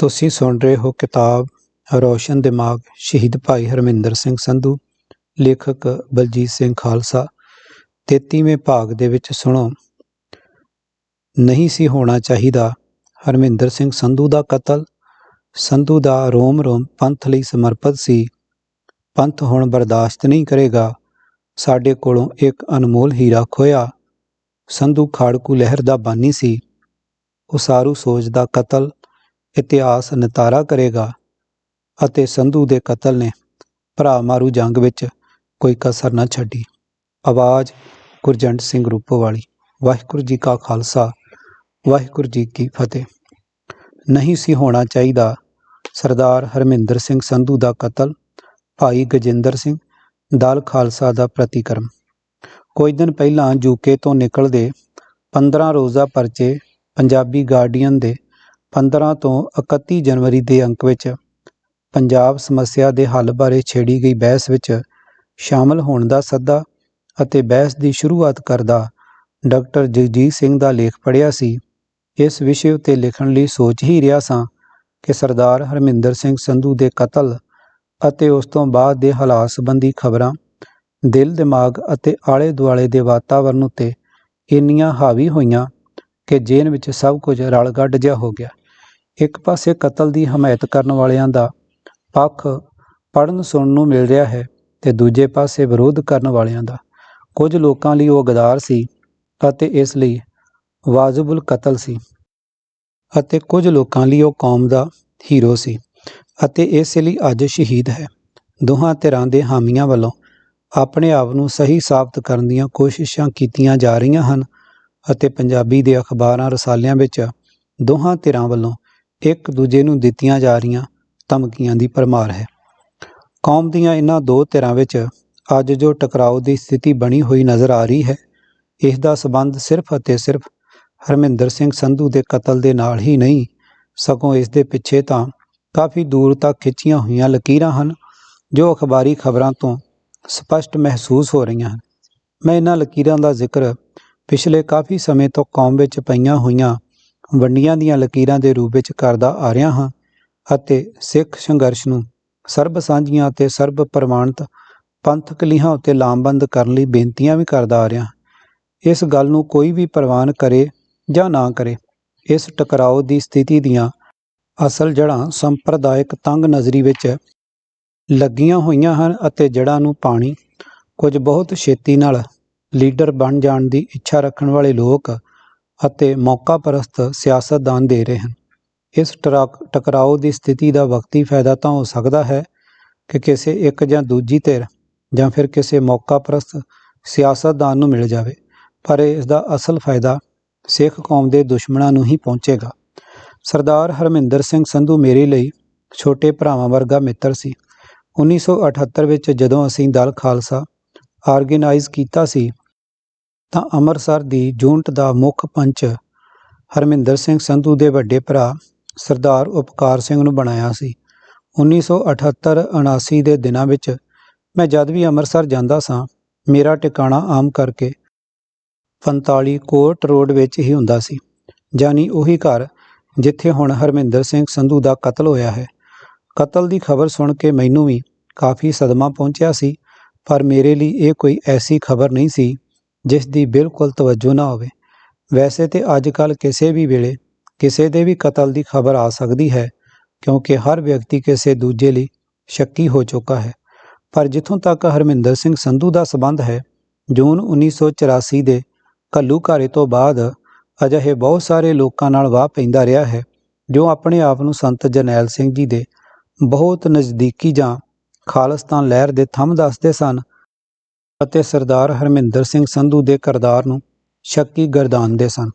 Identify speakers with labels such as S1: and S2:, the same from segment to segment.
S1: ਤੁਸੀਂ ਸੁਣ ਰਹੇ ਹੋ ਕਿਤਾਬ ਰੋਸ਼ਨ ਦਿਮਾਗ, ਸ਼ਹੀਦ ਭਾਈ ਹਰਮਿੰਦਰ ਸਿੰਘ ਸੰਧੂ, ਲੇਖਕ ਬਲਜੀਤ ਸਿੰਘ ਖਾਲਸਾ। 33ਵੇਂ ਭਾਗ ਦੇ ਵਿੱਚ ਸੁਣੋ। ਨਹੀਂ ਸੀ ਹੋਣਾ ਚਾਹੀਦਾ ਹਰਮਿੰਦਰ ਸਿੰਘ ਸੰਧੂ ਦਾ ਕਤਲ। ਸੰਧੂ ਦਾ ਰੋਮ ਰੋਮ ਪੰਥ ਲਈ ਸਮਰਪਿਤ ਸੀ। ਪੰਥ ਹੁਣ ਬਰਦਾਸ਼ਤ ਨਹੀਂ ਕਰੇਗਾ। ਸਾਡੇ ਕੋਲੋਂ ਇੱਕ ਅਨਮੋਲ ਹੀਰਾ ਖੋਇਆ ਸੰਧੂ ਖਾੜਕੂ ਲਹਿਰ ਦਾ ਬਾਨੀ ਸੀ। ਉਸਾਰੂ ਸੋਚ ਦਾ ਕਤਲ। ਇਤਿਹਾਸ ਨਿਤਾਰਾ ਕਰੇਗਾ ਅਤੇ ਸੰਧੂ ਦੇ ਕਤਲ ਨੇ ਭਰਾ ਮਾਰੂ ਜੰਗ ਵਿੱਚ ਕੋਈ ਕਸਰ ਨਾ ਛੱਡੀ। ਆਵਾਜ਼, ਗੁਰਜੰਟ ਸਿੰਘ ਰੂਪੋਵਾਲੀ, ਵਾਹਿਗੁਰੂ ਜੀ ਕਾ ਖਾਲਸਾ, ਵਾਹਿਗੁਰੂ ਜੀ ਕੀ ਫਤਿਹ। ਨਹੀਂ ਸੀ ਹੋਣਾ ਚਾਹੀਦਾ ਸਰਦਾਰ ਹਰਮਿੰਦਰ ਸਿੰਘ ਸੰਧੂ ਦਾ ਕਤਲ, ਭਾਈ ਗਜਿੰਦਰ ਸਿੰਘ ਦਲ ਖਾਲਸਾ ਦਾ ਪ੍ਰਤੀਕਰਮ। ਕੁਝ ਦਿਨ ਪਹਿਲਾਂ ਯੂਕੇ ਤੋਂ ਨਿਕਲਦੇ 15 ਰੋਜ਼ਾ ਪਰਚੇ ਪੰਜਾਬੀ ਗਾਰਡੀਅਨ ਦੇ 15 ਤੋਂ 31 ਜਨਵਰੀ ਦੇ ਅੰਕ ਵਿੱਚ ਪੰਜਾਬ ਸਮੱਸਿਆ ਦੇ ਹੱਲ ਬਾਰੇ ਛੇੜੀ ਗਈ ਬਹਿਸ ਵਿੱਚ ਸ਼ਾਮਲ ਹੋਣ ਦਾ ਸੱਦਾ ਅਤੇ ਬਹਿਸ ਦੀ ਸ਼ੁਰੂਆਤ ਕਰਦਾ ਡਾਕਟਰ ਜਗਜੀਤ ਸਿੰਘ ਦਾ ਲੇਖ ਪੜ੍ਹਿਆ ਸੀ। ਇਸ ਵਿਸ਼ੇ ਉੱਤੇ ਲਿਖਣ ਲਈ ਸੋਚ ਹੀ ਰਿਹਾ ਸਾਂ ਕਿ ਸਰਦਾਰ ਹਰਮਿੰਦਰ ਸਿੰਘ ਸੰਧੂ ਦੇ ਕਤਲ ਅਤੇ ਉਸ ਤੋਂ ਬਾਅਦ ਦੇ ਹਾਲਾਤ ਸੰਬੰਧੀ ਖਬਰਾਂ ਦਿਲ, ਦਿਮਾਗ ਅਤੇ ਆਲੇ ਦੁਆਲੇ ਦੇ ਵਾਤਾਵਰਣ ਉੱਤੇ ਇੰਨੀਆਂ ਹਾਵੀ ਹੋਈਆਂ ਕਿ ਜੇਨ ਵਿੱਚ ਸਭ ਕੁਝ ਰਲ ਗੱਡ ਜਿਹਾ ਹੋ ਗਿਆ। ਇੱਕ ਪਾਸੇ ਕਤਲ ਦੀ ਹਮਾਇਤ ਕਰਨ ਵਾਲਿਆਂ ਦਾ ਪੱਖ ਪੜਨ ਸੁਣਨ ਨੂੰ ਮਿਲ ਰਿਹਾ ਹੈ ਤੇ ਦੂਜੇ ਪਾਸੇ ਵਿਰੋਧ ਕਰਨ ਵਾਲਿਆਂ ਦਾ। ਕੁਝ ਲੋਕਾਂ ਲਈ ਉਹ ਗਦਾਰ ਸੀ ਅਤੇ ਇਸ ਲਈ ਵਾਜਬੁਲ ਕਤਲ ਸੀ ਅਤੇ ਕੁਝ ਲੋਕਾਂ ਲਈ ਉਹ ਕੌਮ ਦਾ ਹੀਰੋ ਸੀ ਅਤੇ ਇਸ ਲਈ ਅੱਜ ਸ਼ਹੀਦ ਹੈ। ਦੋਹਾਂ ਧਿਰਾਂ ਦੇ ਹਾਮੀਆਂ ਵੱਲੋਂ ਆਪਣੇ ਆਪ ਨੂੰ ਸਹੀ ਸਾਬਤ ਕਰਨ ਦੀਆਂ ਕੋਸ਼ਿਸ਼ਾਂ ਕੀਤੀਆਂ ਜਾ ਰਹੀਆਂ ਹਨ ਅਤੇ ਪੰਜਾਬੀ ਦੇ ਅਖਬਾਰਾਂ ਰਸਾਲਿਆਂ ਵਿੱਚ ਦੋਹਾਂ ਧਿਰਾਂ ਵੱਲੋਂ ਇੱਕ ਦੂਜੇ ਨੂੰ ਦਿੱਤੀਆਂ ਜਾ ਰਹੀਆਂ ਧਮਕੀਆਂ ਦੀ ਭਰਮਾਰ ਹੈ। ਕੌਮ ਦੀਆਂ ਇਹਨਾਂ ਦੋ ਧਿਰਾਂ ਵਿੱਚ ਅੱਜ ਜੋ ਟਕਰਾਓ ਦੀ ਸਥਿਤੀ ਬਣੀ ਹੋਈ ਨਜ਼ਰ ਆ ਰਹੀ ਹੈ ਇਸ ਦਾ ਸਬੰਧ ਸਿਰਫ ਅਤੇ ਸਿਰਫ ਹਰਮਿੰਦਰ ਸਿੰਘ ਸੰਧੂ ਦੇ ਕਤਲ ਦੇ ਨਾਲ ਹੀ ਨਹੀਂ, ਸਗੋਂ ਇਸ ਦੇ ਪਿੱਛੇ ਤਾਂ ਕਾਫੀ ਦੂਰ ਤੱਕ ਖਿੱਚੀਆਂ ਹੋਈਆਂ ਲਕੀਰਾਂ ਹਨ, ਜੋ ਅਖਬਾਰੀ ਖਬਰਾਂ ਤੋਂ ਸਪਸ਼ਟ ਮਹਿਸੂਸ ਹੋ ਰਹੀਆਂ ਹਨ। ਮੈਂ ਇਹਨਾਂ ਲਕੀਰਾਂ ਦਾ ਜ਼ਿਕਰ ਪਿਛਲੇ ਕਾਫੀ ਸਮੇਂ ਤੋਂ ਕੌਮ ਵਿੱਚ ਪਈਆਂ ਹੋਈਆਂ ਵੰਡੀਆਂ ਦੀਆਂ ਲਕੀਰਾਂ ਦੇ ਰੂਪ ਵਿੱਚ ਕਰਦਾ ਆ ਰਿਹਾ ਹਾਂ ਅਤੇ ਸਿੱਖ ਸੰਘਰਸ਼ ਨੂੰ ਸਰਬ ਸਾਂਝੀਆਂ ਅਤੇ ਸਰਬ ਪ੍ਰਵਾਨਿਤ ਪੰਥਕ ਲੀਹਾਂ ਉੱਤੇ ਲਾਮਬੰਦ ਕਰਨ ਲਈ ਬੇਨਤੀਆਂ ਵੀ ਕਰਦਾ ਆ ਰਿਹਾ ਇਸ ਗੱਲ ਨੂੰ ਕੋਈ ਵੀ ਪ੍ਰਵਾਨ ਕਰੇ ਜਾਂ ਨਾ ਕਰੇ, ਇਸ ਟਕਰਾਓ ਦੀ ਸਥਿਤੀ ਦੀਆਂ ਅਸਲ ਜੜ੍ਹਾਂ ਸੰਪਰਦਾਇਕ ਤੰਗ ਨਜ਼ਰੀ ਵਿੱਚ ਲੱਗੀਆਂ ਹੋਈਆਂ ਹਨ ਅਤੇ ਜੜ੍ਹਾਂ ਨੂੰ ਪਾਣੀ, ਕੁਝ ਬਹੁਤ ਛੇਤੀ ਨਾਲ ਲੀਡਰ ਬਣ ਜਾਣ ਦੀ ਇੱਛਾ ਰੱਖਣ ਵਾਲੇ ਲੋਕ ਅਤੇ ਮੌਕਾ ਪਰਸਤ ਸਿਆਸਤਦਾਨ ਦੇ ਰਹੇ ਹਨ। ਇਸ ਟਕਰਾਓ ਦੀ ਸਥਿਤੀ ਦਾ ਵਕਤੀ ਫਾਇਦਾ ਤਾਂ ਹੋ ਸਕਦਾ ਹੈ ਕਿ ਕਿਸੇ ਇੱਕ ਜਾਂ ਦੂਜੀ ਧਿਰ ਜਾਂ ਫਿਰ ਕਿਸੇ ਮੌਕਾ ਪਰਸਤ ਸਿਆਸਤਦਾਨ ਨੂੰ ਮਿਲ ਜਾਵੇ, ਪਰ ਇਸ ਦਾ ਅਸਲ ਫਾਇਦਾ ਸਿੱਖ ਕੌਮ ਦੇ ਦੁਸ਼ਮਣਾਂ ਨੂੰ ਹੀ ਪਹੁੰਚੇਗਾ। ਸਰਦਾਰ ਹਰਮਿੰਦਰ ਸਿੰਘ ਸੰਧੂ ਮੇਰੇ ਲਈ ਛੋਟੇ ਭਰਾਵਾਂ ਵਰਗਾ ਮਿੱਤਰ ਸੀ। 1978 ਵਿੱਚ ਜਦੋਂ ਅਸੀਂ ਦਲ ਖਾਲਸਾ ਆਰਗੇਨਾਈਜ਼ ਕੀਤਾ ਸੀ ਤਾਂ ਅੰਮ੍ਰਿਤਸਰ ਦੀ ਯੂਨਿਟ ਦਾ ਮੁੱਖ ਪੰਚ ਹਰਮਿੰਦਰ ਸਿੰਘ ਸੰਧੂ ਦੇ ਵੱਡੇ ਭਰਾ ਸਰਦਾਰ ਉਪਕਾਰ ਸਿੰਘ ਨੂੰ ਬਣਾਇਆ ਸੀ। 1978-79 ਦੇ ਦਿਨਾਂ ਵਿੱਚ ਮੈਂ ਜਦ ਵੀ ਅੰਮ੍ਰਿਤਸਰ ਜਾਂਦਾ ਸਾਂ, ਮੇਰਾ ਟਿਕਾਣਾ ਆਮ ਕਰਕੇ 45 ਕੋਟ ਰੋਡ ਵਿੱਚ ਹੀ ਹੁੰਦਾ ਸੀ। ਜਾਨੀ ਉਹੀ ਘਰ ਜਿੱਥੇ ਹੁਣ ਹਰਮਿੰਦਰ ਸਿੰਘ ਸੰਧੂ ਦਾ ਕਤਲ ਹੋਇਆ ਹੈ। ਕਤਲ ਦੀ ਖਬਰ ਸੁਣ ਕੇ ਮੈਨੂੰ ਵੀ ਕਾਫੀ ਸਦਮਾ ਪਹੁੰਚਿਆ ਸੀ, ਪਰ ਮੇਰੇ ਲਈ ਇਹ ਕੋਈ ਐਸੀ ਖਬਰ ਨਹੀਂ ਸੀ ਜਿਸ ਦੀ ਬਿਲਕੁਲ ਤਵੱਜੋ ਨਾ ਹੋਵੇ। ਵੈਸੇ ਤੇ ਅੱਜ ਕੱਲ ਕਿਸੇ ਵੀ ਵੇਲੇ ਕਿਸੇ ਦੇ ਵੀ ਕਤਲ ਦੀ ਖਬਰ ਆ ਸਕਦੀ ਹੈ, ਕਿਉਂਕਿ ਹਰ ਵਿਅਕਤੀ ਕਿਸੇ ਦੂਜੇ ਲਈ ਸ਼ੱਕੀ ਹੋ ਚੁੱਕਾ ਹੈ। ਪਰ ਜਿੱਥੋਂ ਤੱਕ ਹਰਮਿੰਦਰ ਸਿੰਘ ਸੰਧੂ ਦਾ ਸਬੰਧ ਹੈ, ਜੂਨ 1984 ਦੇ ਘੱਲੂਘਾਰੇ ਤੋਂ ਬਾਅਦ ਅਜਿਹੇ ਬਹੁਤ ਸਾਰੇ ਲੋਕਾਂ ਨਾਲ ਵਾਹ ਪੈਂਦਾ ਰਿਹਾ ਹੈ, ਜੋ ਆਪਣੇ ਆਪ ਨੂੰ ਸੰਤ ਜਰਨੈਲ ਸਿੰਘ ਜੀ ਦੇ ਬਹੁਤ ਨਜ਼ਦੀਕੀ ਜਾਂ ਖਾਲਸਤਾਨ ਲਹਿਰ ਦੇ ਥੰਮ ਦੱਸਦੇ ਸਨ ਅਤੇ ਸਰਦਾਰ ਹਰਮਿੰਦਰ ਸਿੰਘ ਸੰਧੂ ਦੇ ਕਰਦਾਰ ਨੂੰ ਸ਼ੱਕੀ ਗਰਦਾਨਦੇ ਸਨ।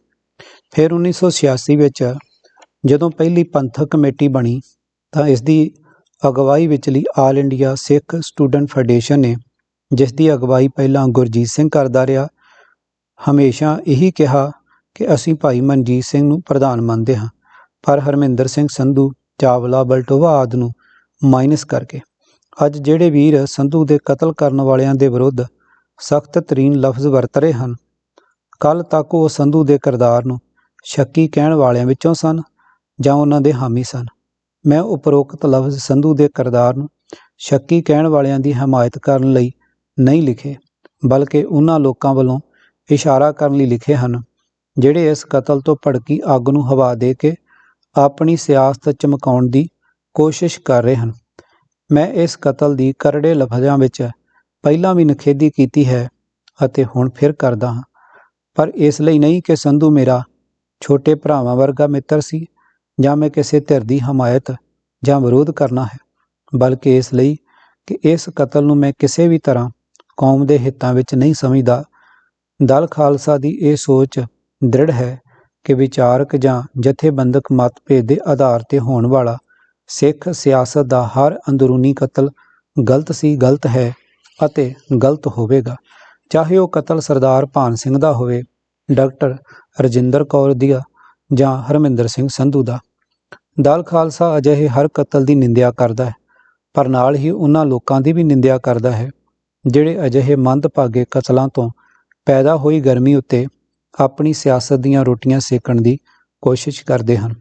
S1: ਫਿਰ 1986 ਵਿੱਚ ਜਦੋਂ ਪਹਿਲੀ ਪੰਥਕ ਕਮੇਟੀ ਬਣੀ, ਤਾਂ ਇਸ ਦੀ ਅਗਵਾਈ ਵਿਚਲੀ All India Sikh Student Federation ਨੇ, ਜਿਸ ਦੀ ਅਗਵਾਈ ਪਹਿਲਾਂ ਗੁਰਜੀਤ ਸਿੰਘ ਕਰਦਾ ਰਿਹਾ, ਹਮੇਸ਼ਾ ਇਹੀ ਕਿਹਾ ਕਿ ਅਸੀਂ ਭਾਈ ਮਨਜੀਤ ਸਿੰਘ ਨੂੰ ਪ੍ਰਧਾਨ ਮੰਨਦੇ ਹਾਂ, ਪਰ ਹਰਮਿੰਦਰ ਸਿੰਘ ਸੰਧੂ ਚਾਵਲਾ ਬਲਟੋਵਾ ਆਦ ਨੂੰ ਮਾਈਨਸ ਕਰਕੇ। ਅੱਜ ਜਿਹੜੇ ਵੀਰ ਸੰਧੂ ਦੇ ਕਤਲ ਕਰਨ ਵਾਲਿਆਂ ਦੇ ਵਿਰੁੱਧ ਸਖਤ ਤਰੀਨ ਲਫ਼ਜ਼ ਵਰਤ ਰਹੇ ਹਨ। ਕੱਲ ਤੱਕ ਉਹ ਸੰਧੂ ਦੇ ਕਿਰਦਾਰ ਨੂੰ ਸ਼ੱਕੀ ਕਹਿਣ ਵਾਲਿਆਂ ਵਿੱਚੋਂ ਸਨ ਜਾਂ ਉਹਨਾਂ ਦੇ ਹਾਮੀ ਸਨ। ਮੈਂ ਉਪਰੋਕਤ ਲਫ਼ਜ਼ ਸੰਧੂ ਦੇ ਕਿਰਦਾਰ ਨੂੰ ਸ਼ੱਕੀ ਕਹਿਣ ਵਾਲਿਆਂ ਦੀ ਹਮਾਇਤ ਕਰਨ ਲਈ ਨਹੀਂ ਲਿਖੇ, ਬਲਕਿ ਉਹਨਾਂ ਲੋਕਾਂ ਵੱਲੋਂ ਇਸ਼ਾਰਾ ਕਰਨ ਲਈ ਲਿਖੇ ਹਨ, ਜਿਹੜੇ ਇਸ ਕਤਲ ਤੋਂ ਭੜਕੀ ਅੱਗ ਨੂੰ ਹਵਾ ਦੇ ਕੇ ਆਪਣੀ ਸਿਆਸਤ ਚਮਕਾਉਣ ਦੀ ਕੋਸ਼ਿਸ਼ ਕਰ ਰਹੇ ਹਨ। ਮੈਂ ਇਸ ਕਤਲ ਦੀ ਕਰੜੇ ਲਫ਼ਜ਼ਾਂ ਵਿੱਚ ਪਹਿਲਾਂ ਵੀ ਨਖੇਦੀ ਕੀਤੀ ਹੈ ਅਤੇ ਹੁਣ ਫਿਰ ਕਰਦਾ ਹਾਂ। ਪਰ ਇਸ ਲਈ ਨਹੀਂ ਕਿ ਸੰਧੂ ਮੇਰਾ ਛੋਟੇ ਭਰਾਵਾਂ ਵਰਗਾ ਮਿੱਤਰ ਸੀ ਜਾਂ ਮੈਂ ਕਿਸੇ ਧਿਰ ਦੀ ਹਮਾਇਤ ਜਾਂ ਵਿਰੋਧ ਕਰਨਾ ਹੈ, ਬਲਕਿ ਇਸ ਲਈ ਕਿ ਇਸ ਕਤਲ ਨੂੰ ਮੈਂ ਕਿਸੇ ਵੀ ਤਰ੍ਹਾਂ ਕੌਮ ਦੇ ਹਿੱਤਾਂ ਵਿੱਚ ਨਹੀਂ ਸਮਝਦਾ। ਦਲ ਖਾਲਸਾ ਦੀ ਇਹ ਸੋਚ ਦ੍ਰਿੜ ਹੈ ਕਿ ਵਿਚਾਰਕ ਜਾਂ ਜਥੇਬੰਦਕ ਮਤਭੇਦ ਦੇ ਆਧਾਰ ਤੇ ਹੋਣ ਵਾਲਾ ਸਿੱਖ ਸਿਆਸਤ ਦਾ ਹਰ ਅੰਦਰੂਨੀ ਕਤਲ ਗਲਤ ਸੀ, ਗਲਤ ਹੈ। ਅਤੇ ਗਲਤ ਹੋਵੇਗਾ। ਚਾਹੇ ਉਹ ਕਤਲ ਸਰਦਾਰ ਭਾਨ ਸਿੰਘ ਦਾ ਹੋਵੇ, ਡਾਕਟਰ ਰਜਿੰਦਰ ਕੌਰ ਦਾ ਜਾਂ ਹਰਮਿੰਦਰ ਸਿੰਘ ਸੰਧੂ ਦਾ। ਦਲ ਖਾਲਸਾ ਅਜਿਹੇ ਹਰ ਕਤਲ ਦੀ ਨਿੰਦਿਆ ਕਰਦਾ ਹੈ, ਪਰ ਨਾਲ ਹੀ ਉਹਨਾਂ ਲੋਕਾਂ ਦੀ ਵੀ ਨਿੰਦਿਆ ਕਰਦਾ ਹੈ, ਜਿਹੜੇ ਅਜਿਹੇ ਮੰਦਭਾਗੇ ਕਤਲਾਂ ਤੋਂ ਪੈਦਾ ਹੋਈ ਗਰਮੀ ਉੱਤੇ ਆਪਣੀ ਸਿਆਸਤ ਦੀਆਂ ਰੋਟੀਆਂ ਸੇਕਣ ਦੀ ਕੋਸ਼ਿਸ਼ ਕਰਦੇ ਹਨ।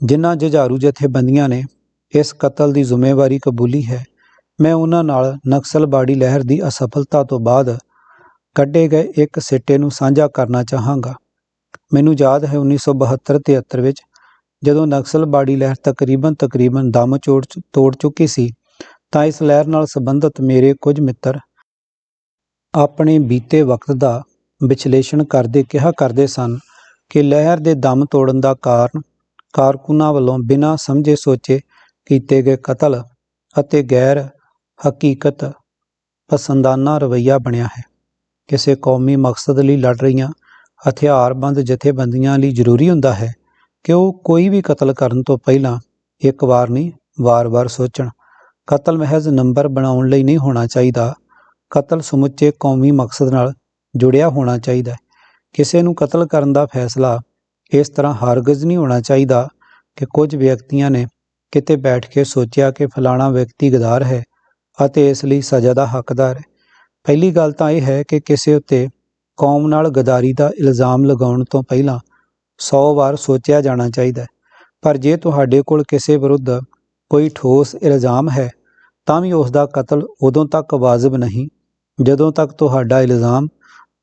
S1: ਜਿਨ੍ਹਾਂ ਜੁਝਾਰੂ ਜਥੇਬੰਦੀਆਂ ਨੇ ਇਸ ਕਤਲ ਦੀ ਜ਼ਿੰਮੇਵਾਰੀ ਕਬੂਲੀ ਹੈ ਮੈਂ ਉਹਨਾਂ ਨਾਲ ਨਕਸਲਬਾੜੀ ਲਹਿਰ ਦੀ ਅਸਫਲਤਾ ਤੋਂ ਬਾਅਦ ਕੱਢੇ ਗਏ ਇੱਕ ਸਿੱਟੇ ਨੂੰ ਸਾਂਝਾ ਕਰਨਾ ਚਾਹਾਂਗਾ। ਮੈਨੂੰ ਯਾਦ ਹੈ 1972-73 ਵਿੱਚ ਜਦੋਂ ਨਕਸਲਬਾੜੀ ਲਹਿਰ ਤਕਰੀਬਨ ਤਕਰੀਬਨ ਦਮ ਚੋੜ ਤੋੜ ਚੁੱਕੀ ਸੀ, ਤਾਂ ਇਸ ਲਹਿਰ ਨਾਲ ਸੰਬੰਧਿਤ ਮੇਰੇ ਕੁਝ ਮਿੱਤਰ ਆਪਣੇ ਬੀਤੇ ਵਕਤ ਦਾ ਵਿਸ਼ਲੇਸ਼ਣ ਕਰਦੇ ਕਿਹਾ ਕਰਦੇ ਸਨ ਕਿ ਲਹਿਰ ਦੇ ਦਮ ਤੋੜਨ ਦਾ ਕਾਰਨ ਕਾਰਕੁਨਾਂ ਵੱਲੋਂ ਬਿਨਾਂ ਸਮਝੇ ਸੋਚੇ ਕੀਤੇ ਗਏ ਕਤਲ ਅਤੇ ਗੈਰ ਹਕੀਕਤ ਪਸੰਦਾਨਾ ਰਵਈਆ ਬਣਿਆ ਹੈ। ਕਿਸੇ ਕੌਮੀ ਮਕਸਦ ਲਈ ਲੜ ਰਹੀਆਂ ਹਥਿਆਰਬੰਦ ਜਥੇਬੰਦੀਆਂ ਲਈ ਜ਼ਰੂਰੀ ਹੁੰਦਾ ਹੈ ਕਿ ਉਹ ਕੋਈ ਵੀ ਕਤਲ ਕਰਨ ਤੋਂ ਪਹਿਲਾਂ ਇੱਕ ਵਾਰ ਨਹੀਂ, ਵਾਰ-ਵਾਰ ਸੋਚਣ। ਕਤਲ ਮਹਿਜ਼ ਨੰਬਰ ਬਣਾਉਣ ਲਈ ਨਹੀਂ ਹੋਣਾ ਚਾਹੀਦਾ। ਕਤਲ ਸਮੁੱਚੇ ਕੌਮੀ ਮਕਸਦ ਨਾਲ ਜੁੜਿਆ ਹੋਣਾ ਚਾਹੀਦਾ ਹੈ। ਕਿਸੇ ਨੂੰ ਕਤਲ ਕਰਨ ਦਾ ਫੈਸਲਾ ਇਸ ਤਰ੍ਹਾਂ ਹਰਗਜ਼ ਨਹੀਂ ਹੋਣਾ ਚਾਹੀਦਾ ਕਿ ਕੁਝ ਵਿਅਕਤੀਆਂ ਨੇ ਕਿਤੇ ਬੈਠ ਕੇ ਸੋਚਿਆ ਕਿ ਫਲਾਣਾ ਵਿਅਕਤੀ ਗਦਾਰ ਹੈ। ਅਤੇ ਇਸ ਲਈ ਸਜ਼ਾ ਦਾ ਹੱਕਦਾਰ ਹੈ। ਪਹਿਲੀ ਗੱਲ ਤਾਂ ਇਹ ਹੈ ਕਿ ਕਿਸੇ ਉੱਤੇ ਕੌਮ ਨਾਲ ਗਦਾਰੀ ਦਾ ਇਲਜ਼ਾਮ ਲਗਾਉਣ ਤੋਂ ਪਹਿਲਾਂ 100 ਵਾਰ ਸੋਚਿਆ ਜਾਣਾ ਚਾਹੀਦਾ ਹੈ। ਪਰ ਜੇ ਤੁਹਾਡੇ ਕੋਲ ਕਿਸੇ ਵਿਰੁੱਧ ਕੋਈ ਠੋਸ ਇਲਜ਼ਾਮ ਹੈ, ਤਾਂ ਵੀ ਉਸ ਦਾ ਕਤਲ ਉਦੋਂ ਤੱਕ ਵਾਜਬ ਨਹੀਂ, ਜਦੋਂ ਤੱਕ ਤੁਹਾਡਾ ਇਲਜ਼ਾਮ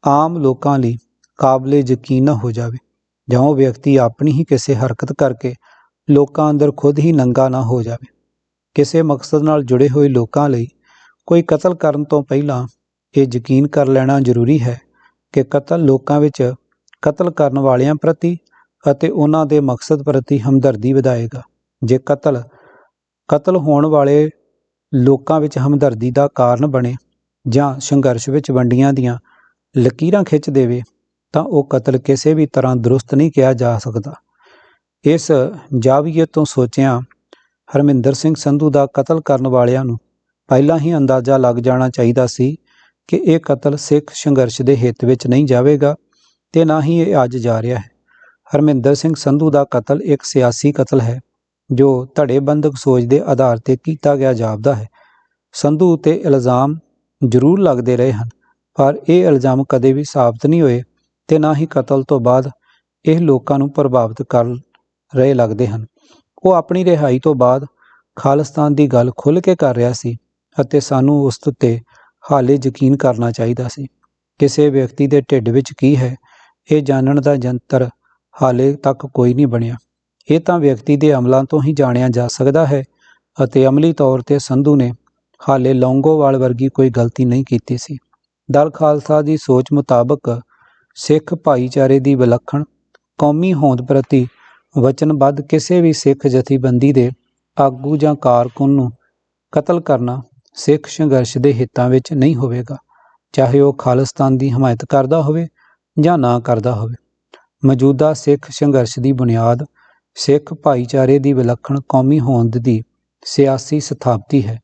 S1: ਆਮ ਲੋਕਾਂ ਲਈ ਕਾਬਲੇ ਯਕੀਨ ਨਾ ਹੋ ਜਾਵੇ, ਜਾਂ ਉਹ ਵਿਅਕਤੀ ਆਪਣੀ ਹੀ ਕਿਸੇ ਹਰਕਤ ਕਰਕੇ ਲੋਕਾਂ ਅੰਦਰ ਖੁਦ ਹੀ ਨੰਗਾ ਨਾ ਹੋ ਜਾਵੇ। ਕਿਸੇ ਮਕਸਦ ਨਾਲ ਜੁੜੇ ਹੋਏ ਲੋਕਾਂ ਲਈ ਕੋਈ ਕਤਲ ਕਰਨ ਤੋਂ ਪਹਿਲਾਂ ਇਹ ਯਕੀਨ ਕਰ ਲੈਣਾ ਜ਼ਰੂਰੀ ਹੈ ਕਿ ਕਤਲ ਲੋਕਾਂ ਵਿੱਚ ਕਤਲ ਕਰਨ ਵਾਲਿਆਂ ਪ੍ਰਤੀ ਅਤੇ ਉਹਨਾਂ ਦੇ ਮਕਸਦ ਪ੍ਰਤੀ ਹਮਦਰਦੀ ਵਧਾਏਗਾ। ਜੇ ਕਤਲ ਕਤਲ ਹੋਣ ਵਾਲੇ ਲੋਕਾਂ ਵਿੱਚ ਹਮਦਰਦੀ ਦਾ ਕਾਰਨ ਬਣੇ ਜਾਂ ਸੰਘਰਸ਼ ਵਿੱਚ ਵੰਡੀਆਂ ਦੀਆਂ ਲਕੀਰਾਂ ਖਿੱਚ ਦੇਵੇ, ਤਾਂ ਉਹ ਕਤਲ ਕਿਸੇ ਵੀ ਤਰ੍ਹਾਂ ਦਰੁਸਤ ਨਹੀਂ ਕਿਹਾ ਜਾ ਸਕਦਾ। ਇਸ ਜਾਵੀਏ ਤੋਂ ਸੋਚਿਆ ਹਰਮਿੰਦਰ ਸਿੰਘ ਸੰਧੂ ਦਾ ਕਤਲ ਕਰਨ ਵਾਲਿਆਂ ਨੂੰ ਪਹਿਲਾਂ ਹੀ ਅੰਦਾਜ਼ਾ ਲੱਗ ਜਾਣਾ ਚਾਹੀਦਾ ਸੀ ਕਿ ਇਹ ਕਤਲ ਸਿੱਖ ਸੰਘਰਸ਼ ਦੇ ਹਿੱਤ ਵਿੱਚ ਨਹੀਂ ਜਾਵੇਗਾ ਤੇ ਨਾ ਹੀ ਇਹ ਅੱਜ ਜਾ ਰਿਹਾ ਹੈ। ਹਰਮਿੰਦਰ ਸਿੰਘ ਸੰਧੂ ਦਾ ਕਤਲ ਇੱਕ ਸਿਆਸੀ ਕਤਲ ਹੈ, ਜੋ ਧੜੇਬੰਦਕ ਸੋਚ ਦੇ ਆਧਾਰ ਤੇ ਕੀਤਾ ਗਿਆ ਜਾਪਦਾ ਹੈ। ਸੰਧੂ ਉਤੇ ਇਲਜ਼ਾਮ ਜ਼ਰੂਰ ਲੱਗਦੇ ਰਹੇ ਹਨ, ਪਰ ਇਹ ਇਲਜ਼ਾਮ ਕਦੇ ਵੀ ਸਾਬਤ ਨਹੀਂ ਹੋਏ ਤੇ ਨਾ ਹੀ ਕਤਲ ਤੋਂ ਬਾਅਦ ਇਹ ਲੋਕਾਂ ਨੂੰ ਪ੍ਰਭਾਵਿਤ ਕਰ ਰਹੇ ਲੱਗਦੇ ਹਨ। ਉਹ ਆਪਣੀ ਰਿਹਾਈ ਤੋਂ ਬਾਅਦ ਖਾਲਿਸਤਾਨ ਦੀ ਗੱਲ ਖੁੱਲ੍ਹ ਕੇ ਕਰ ਰਿਹਾ ਸੀ ਅਤੇ ਸਾਨੂੰ ਉਸ ਉੱਤੇ ਹਾਲੇ ਯਕੀਨ ਕਰਨਾ ਚਾਹੀਦਾ ਸੀ। ਕਿਸੇ ਵਿਅਕਤੀ ਦੇ ਢਿੱਡ ਵਿੱਚ ਕੀ ਹੈ, ਇਹ ਜਾਣਨ ਦਾ ਯੰਤਰ ਹਾਲੇ ਤੱਕ ਕੋਈ ਨਹੀਂ ਬਣਿਆ। ਇਹ ਤਾਂ ਵਿਅਕਤੀ ਦੇ ਅਮਲਾਂ ਤੋਂ ਹੀ ਜਾਣਿਆ ਜਾ ਸਕਦਾ ਹੈ ਅਤੇ ਅਮਲੀ ਤੌਰ ਤੇ ਸੰਧੂ ਨੇ ਹਾਲੇ ਲੌਂਗੋਵਾਲ ਵਰਗੀ ਕੋਈ ਗਲਤੀ ਨਹੀਂ ਕੀਤੀ ਸੀ। ਦਲ ਖਾਲਸਾ ਦੀ ਸੋਚ ਮੁਤਾਬਕ ਸਿੱਖ ਭਾਈਚਾਰੇ ਦੀ ਵਿਲੱਖਣ ਕੌਮੀ ਹੋਂਦ ਪ੍ਰਤੀ ਵਚਨਬੱਧ ਕਿਸੇ ਵੀ ਸਿੱਖ ਜਥੇਬੰਦੀ ਦੇ ਆਗੂ ਜਾਂ ਕਾਰਕੁਨ ਨੂੰ ਕਤਲ ਕਰਨਾ ਸਿੱਖ ਸੰਘਰਸ਼ ਦੇ ਹਿੱਤਾਂ ਵਿੱਚ ਨਹੀਂ ਹੋਵੇਗਾ। ਚਾਹੇ ਉਹ ਖਾਲਿਸਤਾਨ ਦੀ ਹਮਾਇਤ ਕਰਦਾ ਹੋਵੇ ਜਾਂ ਨਾ ਕਰਦਾ ਹੋਵੇ। ਮੌਜੂਦਾ ਸਿੱਖ ਸੰਘਰਸ਼ ਦੀ ਬੁਨਿਆਦ ਸਿੱਖ ਭਾਈਚਾਰੇ ਦੀ ਵਿਲੱਖਣ ਕੌਮੀ ਹੋਂਦ ਦੀ ਸਿਆਸੀ ਸਥਾਪਤੀ ਹੈ।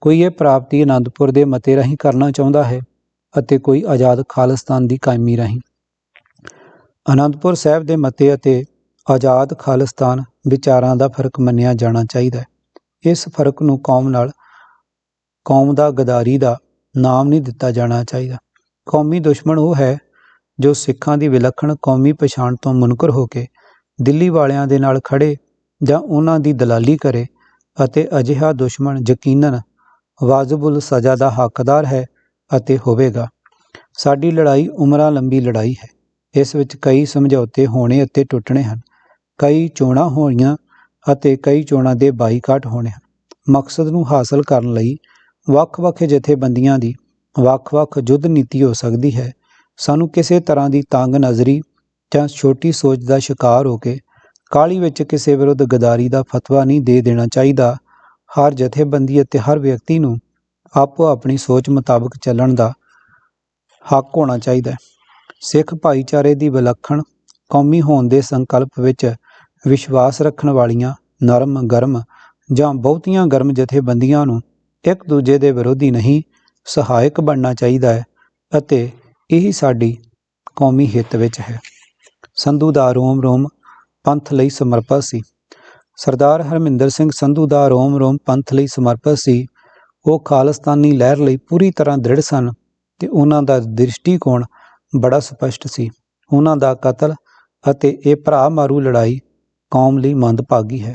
S1: ਕੋਈ ਇਹ ਪ੍ਰਾਪਤੀ ਅਨੰਦਪੁਰ ਦੇ ਮਤੇ ਰਾਹੀਂ ਕਰਨਾ ਚਾਹੁੰਦਾ ਹੈ ਅਤੇ ਕੋਈ ਆਜ਼ਾਦ ਖਾਲਿਸਤਾਨ ਦੀ ਕਾਇਮੀ ਰਾਹੀਂ। ਅਨੰਦਪੁਰ ਸਾਹਿਬ ਦੇ ਮਤੇ ਅਤੇ ਆਜ਼ਾਦ ਖਾਲਿਸਤਾਨ ਵਿਚਾਰਾਂ ਦਾ ਫ਼ਰਕ ਮੰਨਿਆ ਜਾਣਾ ਚਾਹੀਦਾ ਹੈ। ਇਸ ਫ਼ਰਕ ਨੂੰ ਕੌਮ ਨਾਲ, ਕੌਮ ਦਾ ਗਦਾਰੀ ਦਾ ਨਾਮ ਨਹੀਂ ਦਿੱਤਾ ਜਾਣਾ ਚਾਹੀਦਾ। ਕੌਮੀ ਦੁਸ਼ਮਣ ਉਹ ਹੈ ਜੋ ਸਿੱਖਾਂ ਦੀ ਵਿਲੱਖਣ ਕੌਮੀ ਪਛਾਣ ਤੋਂ ਮੁਨਕਰ ਹੋ ਕੇ ਦਿੱਲੀ ਵਾਲਿਆਂ ਦੇ ਨਾਲ ਖੜੇ ਜਾਂ ਉਹਨਾਂ ਦੀ ਦਲਾਲੀ ਕਰੇ ਅਤੇ ਅਜਿਹਾ ਦੁਸ਼ਮਣ ਯਕੀਨਨ ਵਾਜਬੁਲ ਸਜ਼ਾ ਦਾ ਹੱਕਦਾਰ ਹੈ ਅਤੇ ਹੋਵੇਗਾ। ਸਾਡੀ ਲੜਾਈ ਉਮਰਾਂ ਲੰਬੀ ਲੜਾਈ ਹੈ। ਇਸ ਵਿੱਚ ਕਈ ਸਮਝੌਤੇ ਹੋਣੇ ਅਤੇ ਟੁੱਟਣੇ ਹਨ। ਕਈ ਚੋਣਾਂ ਹੋਣੀਆਂ ਅਤੇ ਕਈ ਚੋਣਾਂ ਦੇ ਬਾਈਕਾਟ ਹੋਣੇ ਮਕਸਦ ਨੂੰ ਹਾਸਲ ਕਰਨ ਲਈ ਵੱਖ-ਵੱਖ ਜਥੇਬੰਦੀਆਂ ਦੀ ਵੱਖ-ਵੱਖ ਯੁੱਧ ਨੀਤੀ ਹੋ ਸਕਦੀ ਹੈ। ਸਾਨੂੰ ਕਿਸੇ ਤਰ੍ਹਾਂ ਦੀ ਤੰਗ ਨਜ਼ਰੀ ਜਾਂ ਛੋਟੀ ਸੋਚ ਦਾ ਸ਼ਿਕਾਰ ਹੋ ਕੇ ਕਾਲੀ ਵਿੱਚ ਕਿਸੇ ਵਿਰੁੱਧ ਗਦਾਰੀ ਦਾ ਫਤਵਾ ਨਹੀਂ ਦੇ ਦੇਣਾ ਚਾਹੀਦਾ। ਹਰ ਜਥੇਬੰਦੀ ਅਤੇ ਹਰ ਵਿਅਕਤੀ ਨੂੰ ਆਪੋ ਆਪਣੀ ਸੋਚ ਮੁਤਾਬਕ ਚੱਲਣ ਦਾ ਹੱਕ ਹੋਣਾ ਚਾਹੀਦਾ ਹੈ। ਸਿੱਖ ਭਾਈਚਾਰੇ ਦੀ ਵਿਲੱਖਣ ਕੌਮੀ ਹੋਣ ਦੇ ਸੰਕਲਪ ਵਿੱਚ ਵਿਸ਼ਵਾਸ ਰੱਖਣ ਵਾਲੀਆਂ ਨਰਮ, ਗਰਮ ਜਾਂ ਬਹੁਤੀਆਂ ਗਰਮ ਜਥੇਬੰਦੀਆਂ ਨੂੰ ਇੱਕ ਦੂਜੇ ਦੇ ਵਿਰੋਧੀ ਨਹੀਂ, ਸਹਾਇਕ ਬਣਨਾ ਚਾਹੀਦਾ ਹੈ ਅਤੇ ਇਹ ਸਾਡੀ ਕੌਮੀ ਹਿੱਤ ਵਿੱਚ ਹੈ। ਸੰਧੂ ਦਾ ਰੋਮ ਰੋਮ ਪੰਥ ਲਈ ਸਮਰਪਿਤ ਸੀ। ਸਰਦਾਰ ਹਰਮਿੰਦਰ ਸਿੰਘ ਸੰਧੂ ਦਾ ਰੋਮ ਰੋਮ ਪੰਥ ਲਈ ਸਮਰਪਿਤ ਸੀ। ਉਹ ਖਾਲਿਸਤਾਨੀ ਲਹਿਰ ਲਈ ਪੂਰੀ ਤਰ੍ਹਾਂ ਦ੍ਰਿੜ ਸਨ ਤੇ ਉਹਨਾਂ ਦਾ ਦ੍ਰਿਸ਼ਟੀਕੋਣ ਬੜਾ ਸਪਸ਼ਟ ਸੀ। ਉਹਨਾਂ ਦਾ ਕਤਲ ਅਤੇ ਇਹ ਭਰਾ ਮਾਰੂ ਲੜਾਈ ਕੌਮ ਲਈ ਮੰਦਭਾਗੀ ਹੈ।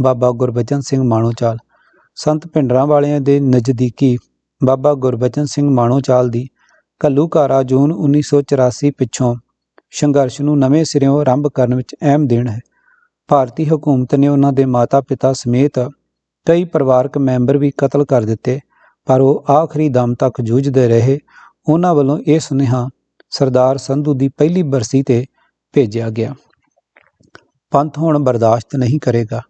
S1: ਬਾਬਾ ਗੁਰਬਚਨ ਸਿੰਘ ਮਾਣੋਚਾਲ, ਸੰਤ ਭਿੰਡਰਾਂ ਵਾਲਿਆਂ ਦੇ ਨਜ਼ਦੀਕੀ ਬਾਬਾ ਗੁਰਬਚਨ ਸਿੰਘ ਮਾਣੋਚਾਲ ਦੀ ਘੱਲੂਘਾਰਾ ਜੂਨ 1984 ਪਿੱਛੋਂ ਸੰਘਰਸ਼ ਨੂੰ ਨਵੇਂ ਸਿਰਿਓਂ ਆਰੰਭ ਕਰਨ ਵਿੱਚ ਅਹਿਮ ਦੇਣ ਹੈ। ਭਾਰਤੀ ਹਕੂਮਤ ਨੇ ਉਹਨਾਂ ਦੇ ਮਾਤਾ-ਪਿਤਾ ਸਮੇਤ ਕਈ ਪਰਿਵਾਰਕ ਮੈਂਬਰ ਵੀ ਕਤਲ ਕਰ ਦਿੱਤੇ, ਪਰ ਉਹ ਆਖਰੀ ਦਮ ਤੱਕ ਜੂਝਦੇ ਰਹੇ। ਉਹਨਾਂ ਵੱਲੋਂ ਇਹ ਸੁਨੇਹਾ ਸਰਦਾਰ ਸੰਧੂ ਦੀ ਪਹਿਲੀ ਬਰਸੀ ਤੇ ਭੇਜਿਆ ਗਿਆ। ਪੰਥ ਹੁਣ ਬਰਦਾਸ਼ਤ ਨਹੀਂ ਕਰੇਗਾ।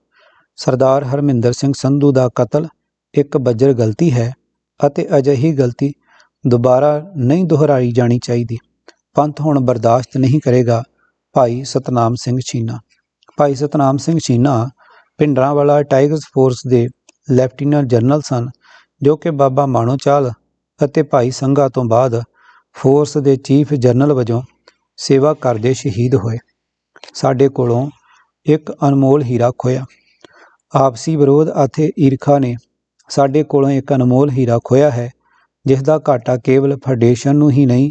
S1: ਸਰਦਾਰ ਹਰਮਿੰਦਰ ਸਿੰਘ ਸੰਧੂ ਦਾ ਕਤਲ ਇੱਕ ਬੱਜਰ ਗਲਤੀ ਹੈ ਅਤੇ ਅਜਿਹੀ ਗਲਤੀ ਦੁਬਾਰਾ ਨਹੀਂ ਦੁਹਰਾਈ ਜਾਣੀ ਚਾਹੀਦੀ। ਪੰਥ ਹੁਣ ਬਰਦਾਸ਼ਤ ਨਹੀਂ ਕਰੇਗਾ, ਭਾਈ ਸਤਨਾਮ ਸਿੰਘ ਛੀਨਾ। ਭਾਈ ਸਤਨਾਮ ਸਿੰਘ ਛੀਨਾ ਭਿੰਡਰਾਂਵਾਲਾ ਟਾਈਗਰਸ ਫੋਰਸ ਦੇ ਲੈਫਟੀਨੈਂਟ ਜਨਰਲ ਸਨ, ਜੋ ਕਿ ਬਾਬਾ ਮਾਣੋ ਚਾਲ ਅਤੇ ਭਾਈ ਸੰਘਾ ਤੋਂ ਬਾਅਦ ਫੋਰਸ ਦੇ ਚੀਫ ਜਨਰਲ ਵਜੋਂ ਸੇਵਾ ਕਰਦੇ ਸ਼ਹੀਦ ਹੋਏ। ਸਾਡੇ ਕੋਲੋਂ ਇੱਕ ਅਨਮੋਲ ਹੀਰਾ ਖੋਇਆ ਆਪਸੀ ਵਿਰੋਧ ਅਤੇ ਈਰਖਾ ਨੇ ਸਾਡੇ ਕੋਲੋਂ ਇੱਕ ਅਨਮੋਲ ਹੀਰਾ ਖੋਇਆ ਹੈ ਜਿਸ ਦਾ ਘਾਟਾ ਕੇਵਲ ਫੈਡਰੇਸ਼ਨ ਨੂੰ ਹੀ ਨਹੀਂ,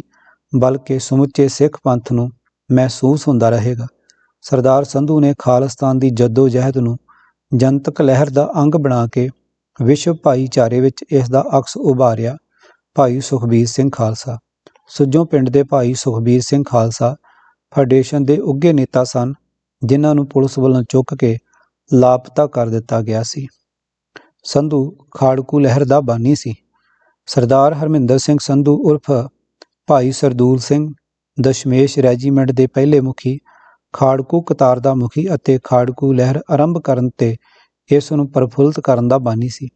S1: ਬਲਕਿ ਸਮੁੱਚੇ ਸਿੱਖ ਪੰਥ ਨੂੰ ਮਹਿਸੂਸ ਹੁੰਦਾ ਰਹੇਗਾ। ਸਰਦਾਰ ਸੰਧੂ ਨੇ ਖਾਲਿਸਤਾਨ ਦੀ ਜੱਦੋ ਜਹਿਦ ਨੂੰ ਜਨਤਕ ਲਹਿਰ ਦਾ ਅੰਗ ਬਣਾ ਕੇ ਵਿਸ਼ਵ ਭਾਈਚਾਰੇ ਵਿੱਚ ਇਸ ਦਾ ਅਕਸ ਉਭਾਰਿਆ। ਭਾਈ ਸੁਖਬੀਰ ਸਿੰਘ ਖਾਲਸਾ। ਸੁੱਜੋਂ ਪਿੰਡ ਦੇ ਭਾਈ ਸੁਖਬੀਰ ਸਿੰਘ ਖਾਲਸਾ ਫੈਡਰੇਸ਼ਨ ਦੇ ਉੱਘੇ ਨੇਤਾ ਸਨ। ਜਿਨ੍ਹਾਂ ਨੂੰ ਪੁਲਿਸ ਵੱਲੋਂ ਚੁੱਕ ਕੇ ਲਾਪਤਾ ਕਰ ਦਿੱਤਾ ਗਿਆ ਸੀ। ਸੰਧੂ ਖਾੜਕੂ ਲਹਿਰ ਦਾ ਬਾਨੀ ਸੀ। ਸਰਦਾਰ ਹਰਮਿੰਦਰ ਸਿੰਘ ਸੰਧੂ ਉਰਫ ਭਾਈ ਸਰਦੂਲ ਸਿੰਘ ਦਸ਼ਮੇਸ਼ ਰੈਜੀਮੈਂਟ ਦੇ ਪਹਿਲੇ ਮੁਖੀ, ਖਾੜਕੂ ਕਤਾਰ ਦਾ ਮੁਖੀ ਅਤੇ ਖਾੜਕੂ ਲਹਿਰ ਆਰੰਭ ਕਰਨ ਤੇ ਇਸ ਨੂੰ ਪ੍ਰਫੁੱਲਤ ਕਰਨ ਦਾ ਬਾਨੀ ਸੀ।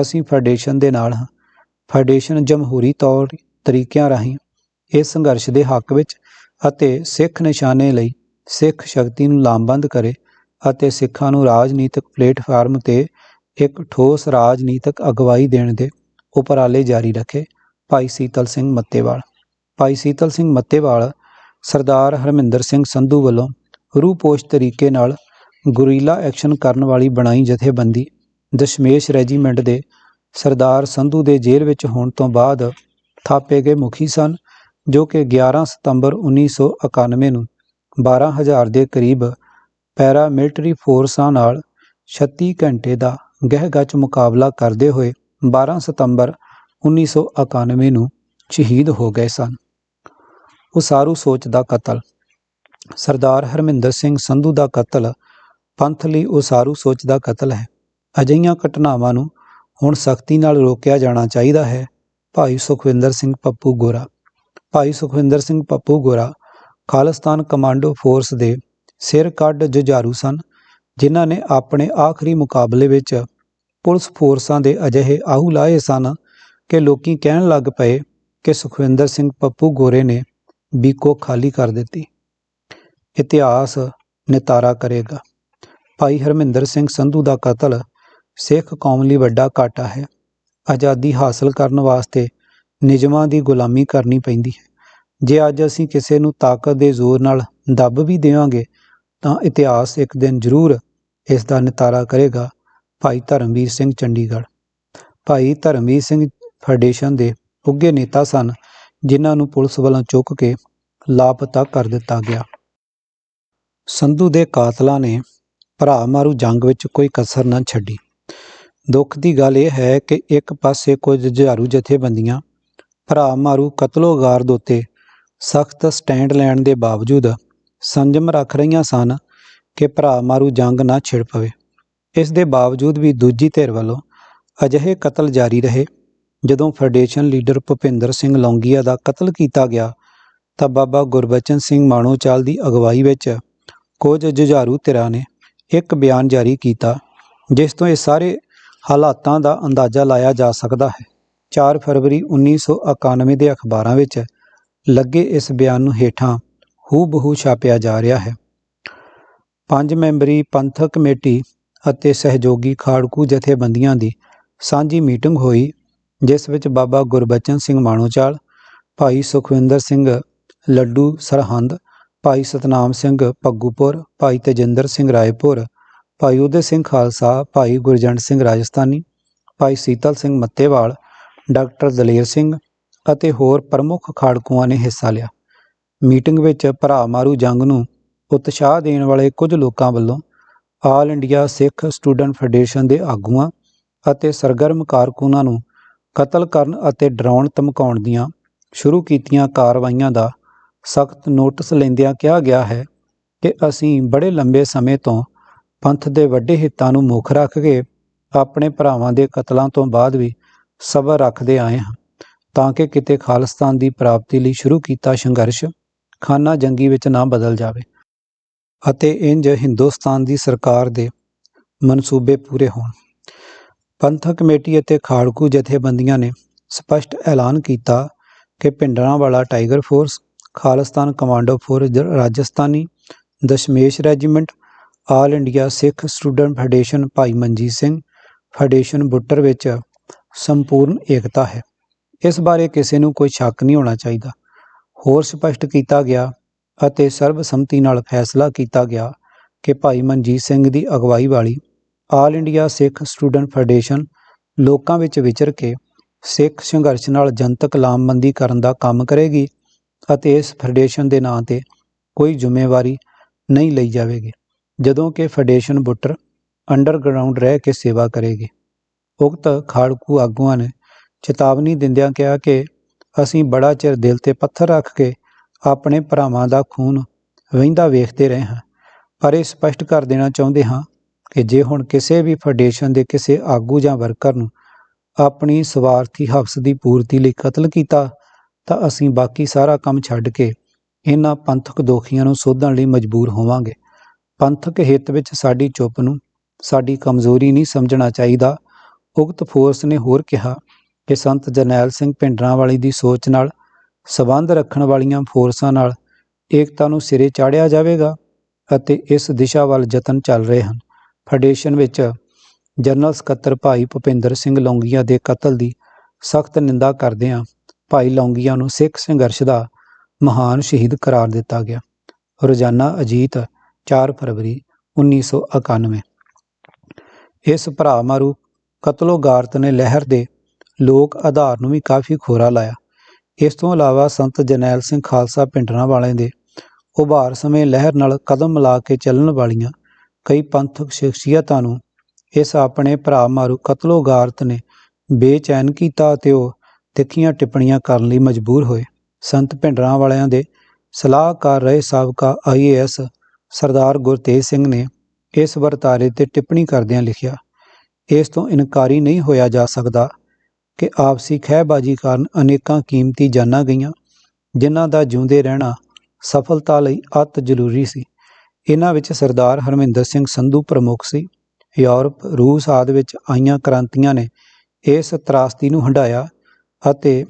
S1: ਅਸੀਂ ਫੈਡਰੇਸ਼ਨ ਦੇ ਨਾਲ ਹਾਂ। ਫੈਡਰੇਸ਼ਨ ਜਮਹੂਰੀ ਤੌਰ ਤਰੀਕਿਆਂ ਰਾਹੀਂ ਇਸ ਸੰਘਰਸ਼ ਦੇ ਹੱਕ ਵਿੱਚ ਅਤੇ ਸਿੱਖ ਨਿਸ਼ਾਨੇ ਲਈ ਸਿੱਖ ਸ਼ਕਤੀ ਨੂੰ ਲਾਮਬੰਦ ਕਰੇ ਅਤੇ ਸਿੱਖਾਂ ਨੂੰ ਰਾਜਨੀਤਿਕ ਪਲੇਟਫਾਰਮ ਤੇ ਇੱਕ ਠੋਸ ਰਾਜਨੀਤਿਕ ਅਗਵਾਈ ਦੇਣ ਦੇ ਉਪਰਾਲੇ ਜਾਰੀ ਰੱਖੇ। ਭਾਈ ਸੀਤਲ ਸਿੰਘ ਮੱਤੇਵਾਲ। ਭਾਈ ਸੀਤਲ ਸਿੰਘ ਮੱਤੇਵਾਲ ਸਰਦਾਰ ਹਰਮਿੰਦਰ ਸਿੰਘ ਸੰਧੂ ਵੱਲੋਂ ਰੂਪੋਸ਼ ਤਰੀਕੇ ਨਾਲ ਗੁਰੀਲਾ ਐਕਸ਼ਨ ਕਰਨ ਵਾਲੀ ਬਣਾਈ ਜਥੇਬੰਦੀ ਦਸ਼ਮੇਸ਼ ਰੈਜੀਮੈਂਟ ਦੇ ਸਰਦਾਰ ਸੰਧੂ ਦੇ ਜੇਲ੍ਹ ਵਿੱਚ ਹੋਣ ਤੋਂ ਬਾਅਦ ਥਾਪੇ ਗਏ ਮੁਖੀ ਸਨ, ਜੋ ਕਿ 11 ਸਤੰਬਰ 1991 ਨੂੰ 12000 ਦੇ ਕਰੀਬ ਪੈਰਾ ਮਿਲਟਰੀ ਫੋਰਸਾਂ ਨਾਲ 36 ਘੰਟੇ ਦਾ ਗਹਿਗੱਚ ਮੁਕਾਬਲਾ ਕਰਦੇ ਹੋਏ 12 ਸਤੰਬਰ 1991 ਨੂੰ ਸ਼ਹੀਦ ਹੋ ਗਏ ਸਨ। ਉਸਾਰੂ ਸੋਚ ਦਾ ਕਤਲ। ਸਰਦਾਰ ਹਰਮਿੰਦਰ ਸਿੰਘ ਸੰਧੂ ਦਾ ਕਤਲ ਪੰਥ ਲਈ ਉਸਾਰੂ ਸੋਚ ਦਾ ਕਤਲ ਹੈ। ਅਜਿਹੀਆਂ ਘਟਨਾਵਾਂ ਨੂੰ ਹੁਣ ਸਖਤੀ ਨਾਲ ਰੋਕਿਆ ਜਾਣਾ ਚਾਹੀਦਾ ਹੈ। ਭਾਈ ਸੁਖਵਿੰਦਰ ਸਿੰਘ ਪੱਪੂ ਗੋਰਾ। ਭਾਈ ਸੁਖਵਿੰਦਰ ਸਿੰਘ ਪੱਪੂ ਗੋਰਾ ਖਾਲਿਸਤਾਨ ਕਮਾਂਡੋ ਫੋਰਸ ਦੇ ਸਿਰ ਕੱਢ ਜੁਝਾਰੂ ਸਨ, ਜਿਨ੍ਹਾਂ ਨੇ ਆਪਣੇ ਆਖਰੀ ਮੁਕਾਬਲੇ ਵਿੱਚ ਪੁਲਿਸ ਫੋਰਸਾਂ ਦੇ ਅਜਿਹੇ ਆਹੂ ਲਾਏ ਸਨ ਕਿ ਲੋਕੀ ਕਹਿਣ ਲੱਗ ਪਏ ਕਿ ਸੁਖਵਿੰਦਰ ਸਿੰਘ ਪੱਪੂ ਗੋਰੇ ਨੇ ਬੀਕੋ ਖਾਲੀ ਕਰ ਦਿੱਤੀ। ਇਤਿਹਾਸ ਨਿਤਾਰਾ ਕਰੇਗਾ। ਭਾਈ ਹਰਮਿੰਦਰ ਸਿੰਘ ਸੰਧੂ ਦਾ ਕਤਲ ਸਿੱਖ ਕੌਮ ਲਈ ਵੱਡਾ ਘਾਟਾ ਹੈ। ਆਜ਼ਾਦੀ ਹਾਸਲ ਕਰਨ ਵਾਸਤੇ ਨਿਯਮਾਂ ਦੀ ਗੁਲਾਮੀ ਕਰਨੀ ਪੈਂਦੀ ਹੈ। ਜੇ ਅੱਜ ਅਸੀਂ ਕਿਸੇ ਨੂੰ ਤਾਕਤ ਦੇ ਜ਼ੋਰ ਨਾਲ ਦੱਬ ਵੀ ਦੇਵਾਂਗੇ, ਤਾਂ ਇਤਿਹਾਸ ਇੱਕ ਦਿਨ ਜ਼ਰੂਰ ਇਸ ਦਾ ਨਿਤਾਰਾ ਕਰੇਗਾ, ਭਾਈ ਧਰਮਵੀਰ ਸਿੰਘ ਚੰਡੀਗੜ੍ਹ। ਭਾਈ ਧਰਮਵੀਰ ਸਿੰਘ ਫੈਡਰੇਸ਼ਨ ਦੇ ਉੱਘੇ ਨੇਤਾ ਸਨ, ਜਿਨ੍ਹਾਂ ਨੂੰ ਪੁਲਿਸ ਵੱਲੋਂ ਚੁੱਕ ਕੇ ਲਾਪਤਾ ਕਰ ਦਿੱਤਾ ਗਿਆ। ਸੰਧੂ ਦੇ ਕਾਤਲਾਂ ਨੇ ਭਰਾ ਮਾਰੂ ਜੰਗ ਵਿੱਚ ਕੋਈ ਕਸਰ ਨਾ ਛੱਡੀ। ਦੁੱਖ ਦੀ ਗੱਲ ਇਹ ਹੈ ਕਿ ਇੱਕ ਪਾਸੇ ਕੁਝ ਜੁਝਾਰੂ ਜਥੇਬੰਦੀਆਂ ਭਰਾ ਮਾਰੂ ਕਤਲੋਗਾਰ ਦੇ ਉੱਤੇ ਸਖਤ ਸਟੈਂਡ ਲੈਣ ਦੇ ਬਾਵਜੂਦ ਸੰਜਮ ਰੱਖ ਰਹੀਆਂ ਸਨ ਕਿ ਭਰਾ ਮਾਰੂ ਜੰਗ ਨਾ ਛਿੜ ਪਵੇ। ਇਸ ਦੇ ਬਾਵਜੂਦ ਵੀ ਦੂਜੀ ਧਿਰ ਵੱਲੋਂ ਅਜਿਹੇ ਕਤਲ ਜਾਰੀ ਰਹੇ। ਜਦੋਂ ਫੈਡਰੇਸ਼ਨ ਲੀਡਰ ਭੁਪਿੰਦਰ ਸਿੰਘ ਲੌਂਗੀਆ ਦਾ ਕਤਲ ਕੀਤਾ ਗਿਆ, ਤਾਂ ਬਾਬਾ ਗੁਰਬਚਨ ਸਿੰਘ ਮਾਣੋਚਾਲ ਦੀ ਅਗਵਾਈ ਵਿੱਚ ਕੁਝ ਜੁਝਾਰੂ ਧਿਰਾਂ ਨੇ ਇੱਕ ਬਿਆਨ ਜਾਰੀ ਕੀਤਾ, ਜਿਸ ਤੋਂ ਇਹ ਸਾਰੇ ਹਾਲਾਤਾਂ ਦਾ ਅੰਦਾਜ਼ਾ ਲਾਇਆ ਜਾ ਸਕਦਾ ਹੈ। 4 ਫਰਵਰੀ 1991 ਦੇ ਅਖਬਾਰਾਂ ਵਿੱਚ ਲੱਗੇ ਇਸ ਬਿਆਨ ਨੂੰ ਹੇਠਾਂ ਹੂ-ਬਹੂ ਛਾਪਿਆ ਜਾ ਰਿਹਾ ਹੈ। ਪੰਜ ਮੈਂਬਰੀ ਪੰਥਕ ਕਮੇਟੀ ਅਤੇ ਸਹਿਯੋਗੀ ਖਾੜਕੂ ਜਥੇਬੰਦੀਆਂ ਦੀ ਸਾਂਝੀ ਮੀਟਿੰਗ ਹੋਈ, ਜਿਸ ਵਿੱਚ ਬਾਬਾ ਗੁਰਬਚਨ ਸਿੰਘ ਮਾਣੋਚਾਲ, ਭਾਈ ਸੁਖਵਿੰਦਰ ਸਿੰਘ ਲੱਡੂ ਸਰਹੰਦ, ਭਾਈ ਸਤਨਾਮ ਸਿੰਘ ਪੱਗੂਪੁਰ, ਭਾਈ ਤੇਜਿੰਦਰ ਸਿੰਘ ਰਾਏਪੁਰ, ਭਾਈ ਉਦੈ ਸਿੰਘ ਖਾਲਸਾ, ਭਾਈ ਗੁਰਜੰਟ ਸਿੰਘ ਰਾਜਸਥਾਨੀ, ਭਾਈ ਸੀਤਲ ਸਿੰਘ ਮੱਤੇਵਾਲ, ਡਾਕਟਰ ਦਲੇਰ ਸਿੰਘ ਅਤੇ ਹੋਰ ਪ੍ਰਮੁੱਖ ਖਾੜਕੂਆਂ ਨੇ ਹਿੱਸਾ ਲਿਆ। ਮੀਟਿੰਗ ਵਿੱਚ ਭਰਾ ਮਾਰੂ ਜੰਗ ਨੂੰ ਉਤਸ਼ਾਹ ਦੇਣ ਵਾਲੇ ਕੁਝ ਲੋਕਾਂ ਵੱਲੋਂ All India Sikh Student Federation ਦੇ ਆਗੂਆਂ ਅਤੇ ਸਰਗਰਮ ਕਾਰਕੁਨਾਂ ਨੂੰ ਕਤਲ ਕਰਨ ਅਤੇ ਡਰਾਉਣ ਧਮਕਾਉਣ ਦੀਆਂ ਸ਼ੁਰੂ ਕੀਤੀਆਂ ਕਾਰਵਾਈਆਂ ਦਾ ਸਖਤ ਨੋਟਿਸ ਲੈਂਦਿਆਂ ਕਿਹਾ ਗਿਆ ਹੈ ਕਿ ਅਸੀਂ ਬੜੇ ਲੰਬੇ ਸਮੇਂ ਤੋਂ ਪੰਥ ਦੇ ਵੱਡੇ ਹਿੱਤਾਂ ਨੂੰ ਮੁੱਖ ਰੱਖ ਕੇ ਆਪਣੇ ਭਰਾਵਾਂ ਦੇ ਕਤਲਾਂ ਤੋਂ ਬਾਅਦ ਵੀ ਸਬਰ ਰੱਖਦੇ ਆਏ ਹਾਂ। ਤਾਂ ਕਿ ਕਿਤੇ ਖਾਲਿਸਤਾਨ ਦੀ ਪ੍ਰਾਪਤੀ ਲਈ ਸ਼ੁਰੂ ਕੀਤਾ ਸੰਘਰਸ਼, ਖਾਨਾ ਜੰਗੀ ਵਿੱਚ ਨਾ ਬਦਲ ਜਾਵੇ ਅਤੇ ਇੰਜ ਹਿੰਦੁਸਤਾਨ ਦੀ ਸਰਕਾਰ ਦੇ ਮਨਸੂਬੇ ਪੂਰੇ ਹੋਣ। ਪੰਥਕ ਕਮੇਟੀ ਅਤੇ ਖਾੜਕੂ ਜਥੇਬੰਦੀਆਂ ਨੇ ਸਪਸ਼ਟ ਐਲਾਨ ਕੀਤਾ ਕਿ Bhindranwala Tiger Force, Khalistan Commando Force Rajasthani Dashmesh Regiment, All India Sikh Student Federation Bhai Manjit Singh federation Buttar ਵਿੱਚ ਸੰਪੂਰਨ ਏਕਤਾ ਹੈ। ਇਸ ਬਾਰੇ ਕਿਸੇ ਨੂੰ ਕੋਈ ਸ਼ੱਕ ਨਹੀਂ ਹੋਣਾ ਚਾਹੀਦਾ। ਹੋਰ ਸਪਸ਼ਟ ਕੀਤਾ ਗਿਆ ਅਤੇ ਸਰਬਸੰਮਤੀ ਨਾਲ ਫੈਸਲਾ ਕੀਤਾ ਗਿਆ ਕਿ ਭਾਈ ਮਨਜੀਤ ਸਿੰਘ ਦੀ ਅਗਵਾਈ ਵਾਲੀ All India Sikh Student Federation ਲੋਕਾਂ ਵਿੱਚ ਵਿਚਰ ਕੇ ਸਿੱਖ ਸੰਘਰਸ਼ ਨਾਲ ਜਨਤਕ ਲਾਮਬੰਦੀ ਕਰਨ ਦਾ ਕੰਮ ਕਰੇਗੀ ਅਤੇ ਇਸ ਫੈਡਰੇਸ਼ਨ ਦੇ ਨਾਂ ਤੇ ਕੋਈ ਜ਼ਿੰਮੇਵਾਰੀ ਨਹੀਂ ਲਈ ਜਾਵੇਗੀ, ਜਦੋਂ ਕਿ ਫੈਡਰੇਸ਼ਨ ਬੁੱਟਰ ਅੰਡਰਗਰਾਉਂਡ ਰਹਿ ਕੇ ਸੇਵਾ ਕਰੇਗੀ। ਉਕਤ ਖਾੜਕੂ ਆਗੂਆਂ ਨੇ ਚੇਤਾਵਨੀ ਦਿੰਦਿਆਂ ਕਿਹਾ ਕਿ ਅਸੀਂ ਬੜਾ ਚਿਰ ਦਿਲ ਤੇ ਪੱਥਰ ਰੱਖ ਕੇ ਆਪਣੇ ਭਰਾਵਾਂ ਦਾ ਖੂਨ ਵਹਿੰਦਾ ਵੇਖਦੇ ਰਹੇ ਹਾਂ। ਪਰ ਇਹ ਸਪਸ਼ਟ ਕਰ ਦੇਣਾ ਚਾਹੁੰਦੇ ਹਾਂ ਕਿ ਜੇ ਹੁਣ ਕਿਸੇ ਵੀ ਫੈਡਰੇਸ਼ਨ ਦੇ ਕਿਸੇ ਆਗੂ ਜਾਂ ਵਰਕਰ ਨੂੰ ਆਪਣੀ ਸਵਾਰਥੀ ਹਵਸ ਦੀ ਪੂਰਤੀ ਲਈ ਕਤਲ ਕੀਤਾ, ਤਾਂ ਅਸੀਂ ਬਾਕੀ ਸਾਰਾ ਕੰਮ ਛੱਡ ਕੇ ਇਹਨਾਂ ਪੰਥਕ ਦੋਖੀਆਂ ਨੂੰ ਸੋਧਣ ਲਈ ਮਜਬੂਰ ਹੋਵਾਂਗੇ। ਪੰਥਕ ਹਿੱਤ ਵਿੱਚ ਸਾਡੀ ਚੁੱਪ ਨੂੰ ਸਾਡੀ ਕਮਜ਼ੋਰੀ ਨਹੀਂ ਸਮਝਣਾ ਚਾਹੀਦਾ, ਉਕਤ ਫੋਰਸ ਨੇ ਹੋਰ ਕਿਹਾ ਕਿ ਸੰਤ ਜਰਨੈਲ ਸਿੰਘ ਭਿੰਡਰਾਂਵਾਲੀ ਦੀ ਸੋਚ ਨਾਲ ਸਬੰਧ ਰੱਖਣ ਵਾਲੀਆਂ ਫੋਰਸਾਂ ਨਾਲ ਏਕਤਾ ਨੂੰ ਸਿਰੇ ਚਾੜਿਆ ਜਾਵੇਗਾ ਅਤੇ ਇਸ ਦਿਸ਼ਾ ਵੱਲ ਯਤਨ ਚੱਲ ਰਹੇ ਹਨ। ਫੈਡਰੇਸ਼ਨ ਵਿੱਚ ਜਨਰਲ ਸਕੱਤਰ ਭਾਈ ਭੁਪਿੰਦਰ ਸਿੰਘ ਲੌਂਗੀਆ ਦੇ ਕਤਲ ਦੀ ਸਖਤ ਨਿੰਦਾ ਕਰਦਿਆਂ ਭਾਈ ਲੌਂਗੀਆ ਨੂੰ ਸਿੱਖ ਸੰਘਰਸ਼ ਦਾ ਮਹਾਨ ਸ਼ਹੀਦ ਕਰਾਰ ਦਿੱਤਾ ਗਿਆ। ਰੋਜ਼ਾਨਾ ਅਜੀਤ 4 ਫਰਵਰੀ 1991 ਇਸ ਭਰਾ ਮਾਰੂ ਕਤਲੋ ਗਾਰਤ ਨੇ ਲਹਿਰ ਦੇ ਲੋਕ ਆਧਾਰ ਨੂੰ ਵੀ ਕਾਫੀ ਖੋਰਾ ਲਾਇਆ। ਇਸ ਤੋਂ ਇਲਾਵਾ ਸੰਤ ਜਰਨੈਲ ਸਿੰਘ ਖਾਲਸਾ ਪਿੰਡਰਾਂ ਵਾਲਿਆਂ ਦੇ ਉਭਾਰ ਸਮੇਂ ਲਹਿਰ ਨਾਲ ਕਦਮ ਮਿਲਾ ਕੇ ਚੱਲਣ ਵਾਲੀਆਂ ਕਈ ਪੰਥਕ ਸ਼ਖਸੀਅਤਾਂ ਨੂੰ ਇਸ ਆਪਣੇ ਭਰਾ ਮਾਰੂ ਕਤਲੋਗਾਰਤ ਨੇ ਬੇਚੈਨ ਕੀਤਾ ਅਤੇ ਉਹ ਤਿੱਖੀਆਂ ਟਿੱਪਣੀਆਂ ਕਰਨ ਲਈ ਮਜਬੂਰ ਹੋਏ। ਸੰਤ ਭਿੰਡਰਾਂ ਵਾਲਿਆਂ ਦੇ ਸਲਾਹਕਾਰ ਰਹੇ ਸਾਬਕਾ ਆਈਏਐਸ ਸਰਦਾਰ ਗੁਰਤੇਜ ਸਿੰਘ ਨੇ ਇਸ ਵਰਤਾਰੇ ਤੇ ਟਿੱਪਣੀ ਕਰਦਿਆਂ ਲਿਖਿਆ, ਇਸ ਤੋਂ ਇਨਕਾਰੀ ਨਹੀਂ ਹੋਇਆ ਜਾ ਸਕਦਾ। ਕਿ ਆਪਸੀ ਖਹਿਬਾਜ਼ੀ ਕਾਰਨ ਅਨੇਕਾਂ ਕੀਮਤੀ ਜਾਨਾਂ ਗਈਆਂ, ਜਿਨ੍ਹਾਂ ਦਾ ਜਿਉਂਦੇ ਰਹਿਣਾ ਸਫਲਤਾ ਲਈ ਅਤ ਜ਼ਰੂਰੀ ਸੀ। ਇਹਨਾਂ ਵਿੱਚ ਸਰਦਾਰ ਹਰਮਿੰਦਰ ਸਿੰਘ ਸੰਧੂ ਪ੍ਰਮੁੱਖ ਸੀ। ਯੂਰਪ, ਰੂਸ ਆਦਿ ਵਿੱਚ ਆਈਆਂ ਕ੍ਰਾਂਤੀਆਂ ਨੇ ਇਸ ਤਰਾਸਦੀ ਨੂੰ ਹੰਢਾਇਆ ਅਤੇ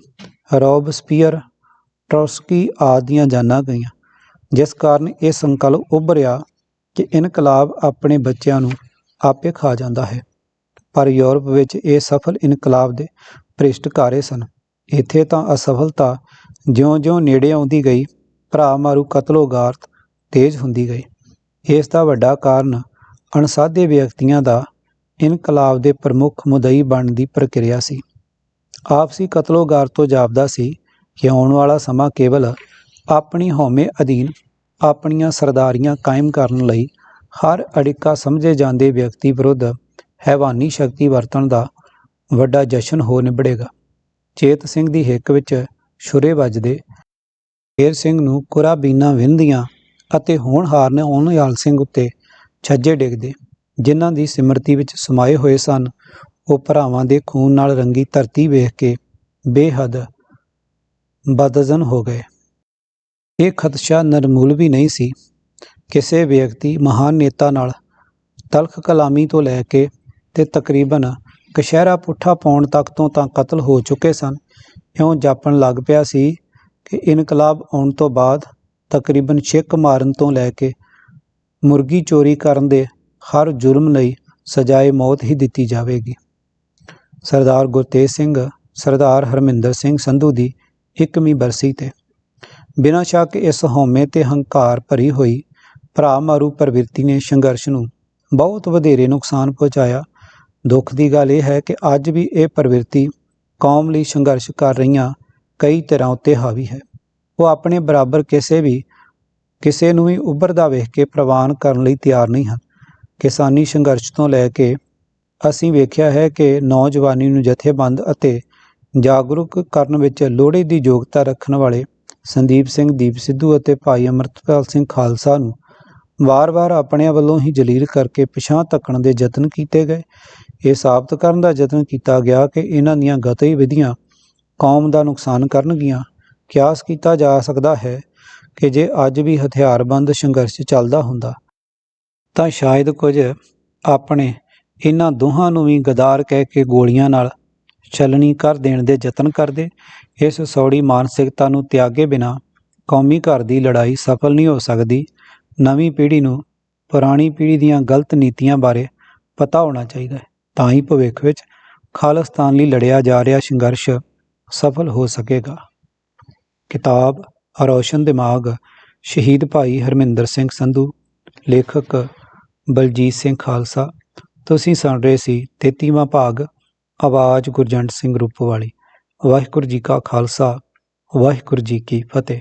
S1: ਰੌਬਸਪੀਅਰ, ਟ੍ਰੋਸਕੀ ਆਦਿ ਦੀਆਂ ਜਾਨਾਂ ਗਈਆਂ, ਜਿਸ ਕਾਰਨ ਇਹ ਸੰਕਲਪ ਉੱਭਰਿਆ ਕਿ ਇਨਕਲਾਬ ਆਪਣੇ ਬੱਚਿਆਂ ਨੂੰ ਆਪੇ ਖਾ ਜਾਂਦਾ ਹੈ। ਪਰ ਯੂਰਪ ਵਿੱਚ ਇਹ ਸਫਲ ਇਨਕਲਾਬ ਦੇ ਭ੍ਰਿਸ਼ਟਕਾਰੇ ਸਨ। ਇੱਥੇ ਤਾਂ ਅਸਫਲਤਾ ਜਿਉਂ-ਜਿਉਂ ਨੇੜੇ ਆਉਂਦੀ ਗਈ, ਭਰਾ ਮਾਰੂ ਕਤਲੋਗਾਰਤ ਤੇਜ਼ ਹੁੰਦੀ ਗਈ। ਇਸ ਦਾ ਵੱਡਾ ਕਾਰਨ ਅਣਸਾਧੇ ਵਿਅਕਤੀਆਂ ਦਾ ਇਨਕਲਾਬ ਦੇ ਪ੍ਰਮੁੱਖ ਮੁਦਈ ਬਣਨ ਦੀ ਪ੍ਰਕਿਰਿਆ ਸੀ। ਆਪਸੀ ਕਤਲੋਗਾਰ ਤੋਂ ਜਾਪਦਾ ਸੀ ਕਿ ਆਉਣ ਵਾਲਾ ਸਮਾਂ ਕੇਵਲ ਆਪਣੀ ਹਉਮੈ ਅਧੀਨ ਆਪਣੀਆਂ ਸਰਦਾਰੀਆਂ ਕਾਇਮ ਕਰਨ ਲਈ ਹਰ ਅੜਿੱਕਾ ਸਮਝੇ ਜਾਂਦੇ ਵਿਅਕਤੀ ਵਿਰੁੱਧ ਹੈਵਾਨੀ ਸ਼ਕਤੀ ਵਰਤਣ ਦਾ ਵੱਡਾ ਜਸ਼ਨ ਹੋ ਨਿਬੜੇਗਾ। ਚੇਤ ਸਿੰਘ ਦੀ ਹਿੱਕ ਵਿੱਚ ਛੁਰੇ ਵੱਜਦੇ ਫੇਰ ਸਿੰਘ ਨੂੰ ਕੁਰਾ ਬੀਨਾ ਵਿੰਦੀਆਂ ਅਤੇ ਹੋਣਹਾਰ ਨੇ ਉਹਨਿਆਲ ਸਿੰਘ ਉੱਤੇ ਛੱਜੇ ਡਿੱਗਦੇ, ਜਿਨ੍ਹਾਂ ਦੀ ਸਿਮਰਤੀ ਵਿੱਚ ਸਮਾਏ ਹੋਏ ਸਨ। ਉਹ ਭਰਾਵਾਂ ਦੇ ਖੂਨ ਨਾਲ ਰੰਗੀ ਧਰਤੀ ਵੇਖ ਕੇ ਬੇਹੱਦ ਬਦਜ਼ਨ ਹੋ ਗਏ। ਇਹ ਖਦਸ਼ਾ ਨਰਮੂਲ ਵੀ ਨਹੀਂ ਸੀ। ਕਿਸੇ ਵਿਅਕਤੀ ਮਹਾਨ ਨੇਤਾ ਨਾਲ ਤਲਖ ਕਲਾਮੀ ਤੋਂ ਲੈ ਕੇ ਤੇ ਤਕਰੀਬਨ ਕਸ਼ਹਿਰਾ ਪੁੱਠਾ ਪਾਉਣ ਤੱਕ ਤੋਂ ਤਾਂ ਕਤਲ ਹੋ ਚੁੱਕੇ ਸਨ। ਇਉਂ ਜਾਪਣ ਲੱਗ ਪਿਆ ਸੀ ਕਿ ਇਨਕਲਾਬ ਆਉਣ ਤੋਂ ਬਾਅਦ ਤਕਰੀਬਨ ਛਿੱਕ ਮਾਰਨ ਤੋਂ ਲੈ ਕੇ ਮੁਰਗੀ ਚੋਰੀ ਕਰਨ ਦੇ ਹਰ ਜੁਰਮ ਲਈ ਸਜ਼ਾਏ ਮੌਤ ਹੀ ਦਿੱਤੀ ਜਾਵੇਗੀ। ਸਰਦਾਰ ਗੁਰਤੇਜ ਸਿੰਘ, ਸਰਦਾਰ ਹਰਮਿੰਦਰ ਸਿੰਘ ਸੰਧੂ ਦੀ ਇੱਕਵੀਂ ਬਰਸੀ ਤੇ। ਬਿਨਾਂ ਸ਼ੱਕ ਇਸ ਹਉਮੈ ਤੇ ਹੰਕਾਰ ਭਰੀ ਹੋਈ ਭਰਾ ਮਾਰੂ ਪ੍ਰਵਿਰਤੀ ਨੇ ਸੰਘਰਸ਼ ਨੂੰ ਬਹੁਤ ਵਧੇਰੇ ਨੁਕਸਾਨ ਪਹੁੰਚਾਇਆ ਦੁੱਖ ਦੀ ਗੱਲ ਇਹ ਹੈ ਕਿ ਅੱਜ ਵੀ ਇਹ ਪ੍ਰਵਿਰਤੀ ਕੌਮ ਲਈ ਸੰਘਰਸ਼ ਕਰ ਰਹੀਆਂ ਕਈ ਤਰ੍ਹਾਂ ਉੱਤੇ ਹਾਵੀ ਹੈ। ਉਹ ਆਪਣੇ ਬਰਾਬਰ ਕਿਸੇ ਵੀ, ਕਿਸੇ ਨੂੰ ਵੀ ਉੱਭਰਦਾ ਵੇਖ ਕੇ ਪ੍ਰਵਾਨ ਕਰਨ ਲਈ ਤਿਆਰ ਨਹੀਂ ਹਨ। ਕਿਸਾਨੀ ਸੰਘਰਸ਼ ਤੋਂ ਲੈ ਕੇ ਅਸੀਂ ਵੇਖਿਆ ਹੈ ਕਿ ਨੌਜਵਾਨੀ ਨੂੰ ਜਥੇਬੰਦ ਅਤੇ ਜਾਗਰੂਕ ਕਰਨ ਵਿੱਚ ਲੋੜੇ ਦੀ ਯੋਗਤਾ ਰੱਖਣ ਵਾਲੇ ਸੰਦੀਪ ਸਿੰਘ, ਦੀਪ ਸਿੱਧੂ ਅਤੇ ਭਾਈ ਅਮਰਤਪਾਲ ਸਿੰਘ ਖਾਲਸਾ ਨੂੰ ਵਾਰ-ਵਾਰ ਆਪਣਿਆਂ ਵੱਲੋਂ ਹੀ ਜਲੀਲ ਕਰਕੇ ਪਿਛਾਂ ਧੱਕਣ ਦੇ ਯਤਨ ਕੀਤੇ ਗਏ। ਇਹ ਸਾਬਤ ਕਰਨ ਦਾ ਯਤਨ ਕੀਤਾ ਗਿਆ ਕਿ ਇਹਨਾਂ ਦੀਆਂ ਗਤੀਵਿਧੀਆਂ ਕੌਮ ਦਾ ਨੁਕਸਾਨ ਕਰਨਗੀਆਂ। ਕਿਆਸ ਕੀਤਾ ਜਾ ਸਕਦਾ ਹੈ ਕਿ ਜੇ ਅੱਜ ਵੀ ਹਥਿਆਰਬੰਦ ਸੰਘਰਸ਼ ਚੱਲਦਾ ਹੁੰਦਾ, ਤਾਂ ਸ਼ਾਇਦ ਕੁਝ ਆਪਣੇ ਇਹਨਾਂ ਦੋਹਾਂ ਨੂੰ ਵੀ ਗਦਾਰ ਕਹਿ ਕੇ ਗੋਲੀਆਂ ਨਾਲ ਛਲਣੀ ਕਰ ਦੇਣ ਦੇ ਯਤਨ ਕਰਦੇ। ਇਸ ਸੌੜੀ ਮਾਨਸਿਕਤਾ ਨੂੰ ਤਿਆਗੇ ਬਿਨਾ ਕੌਮੀ ਘਰ ਦੀ ਲੜਾਈ ਸਫਲ ਨਹੀਂ ਹੋ ਸਕਦੀ। ਨਵੀਂ ਪੀੜ੍ਹੀ ਨੂੰ ਪੁਰਾਣੀ ਪੀੜ੍ਹੀ ਦੀਆਂ ਗਲਤ ਨੀਤੀਆਂ ਬਾਰੇ ਪਤਾ ਹੋਣਾ ਚਾਹੀਦਾ ਹੈ। ਤਾਂ ਹੀ ਭਵਿੱਖ ਵਿੱਚ ਖਾਲਿਸਤਾਨ ਲਈ ਲੜਿਆ ਜਾ ਰਿਹਾ ਸੰਘਰਸ਼ ਸਫਲ ਹੋ ਸਕੇਗਾ। ਕਿਤਾਬ ਰੌਸ਼ਨ ਦਿਮਾਗ, ਸ਼ਹੀਦ ਭਾਈ ਹਰਮਿੰਦਰ ਸਿੰਘ ਸੰਧੂ, ਲੇਖਕ ਬਲਜੀਤ ਸਿੰਘ ਖਾਲਸਾ, ਤੁਸੀਂ ਸੁਣ ਰਹੇ ਸੀ 33ਵਾਂ ਭਾਗ, ਆਵਾਜ਼ ਗੁਰਜੰਟ ਸਿੰਘ ਰੂਪ ਵਾਲੀ ਵਾਹਿਗੁਰੂ ਜੀ ਕਾ ਖਾਲਸਾ, ਵਾਹਿਗੁਰੂ ਜੀ ਕੀ ਫਤਿਹ।